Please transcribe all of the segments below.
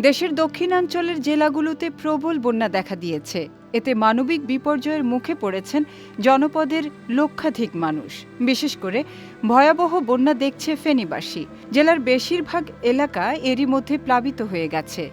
দেশের দক্ষিণাঞ্চলের জেলাগুলোতে প্রবল বন্যা দেখা দিয়েছে। এতে মানবিক বিপর্যয়ের মুখে পড়েছেন জনপদের লক্ষাধিক মানুষ। বিশেষ করে ভয়াবহ বন্যা দেখছে ফেনীবাসী। জেলার বেশিরভাগ এলাকা এরই মধ্যে প্লাবিত হয়ে গেছে।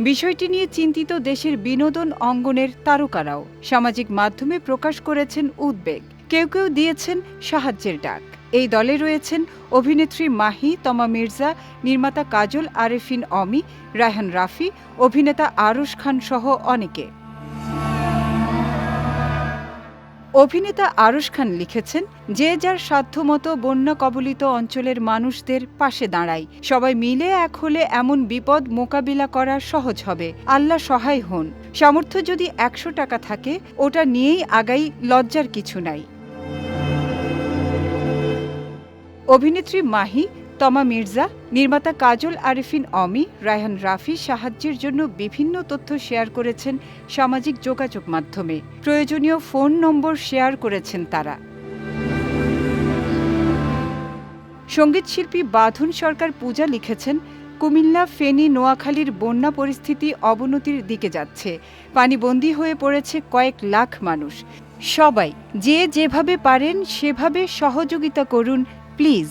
বিষয়টি নিয়ে চিন্তিত দেশের বিনোদন অঙ্গনের তারকারাও। সামাজিক মাধ্যমে প্রকাশ করেছেন উদ্বেগ। কেউ কেউ দিয়েছেন সাহায্যের ডাক। এই দলে রয়েছেন অভিনেত্রী মাহি, তমা মির্জা, নির্মাতা কাজল, আরেফিন অমি, রায়হান রাফি, অভিনেতা আরুশ খান সহ অনেকে। অভিনেতা আরশ খান লিখেছেন, যে যার সাধ্যমতো বন্যা কবলিত অঞ্চলের মানুষদের পাশে দাঁড়াই। সবাই মিলে এক হলে এমন বিপদ মোকাবিলা করা সহজ হবে। আল্লাহ সহায় হন। সামর্থ্য যদি একশো টাকা থাকে, ওটা নিয়েই আগাই, লজ্জার কিছু নাই। অভিনেত্রী মাহি, তমা মির্জা, নির্মাতা কাজল আরিফিন অমি, রায়হান রাফি সাহায্যের জন্য বিভিন্ন তথ্য শেয়ার করেছেন সামাজিক যোগাযোগ মাধ্যমে। প্রয়োজনীয় ফোন নম্বর শেয়ার করেছেন তারা। সঙ্গীতশিল্পী বাঁধন সরকার পূজা লিখেছেন, কুমিল্লা, ফেনী, নোয়াখালীর বন্যা পরিস্থিতি অবনতির দিকে যাচ্ছে। পানিবন্দী হয়ে পড়েছে কয়েক লাখ মানুষ। সবাই যে যেভাবে পারেন সেভাবে সহযোগিতা করুন প্লিজ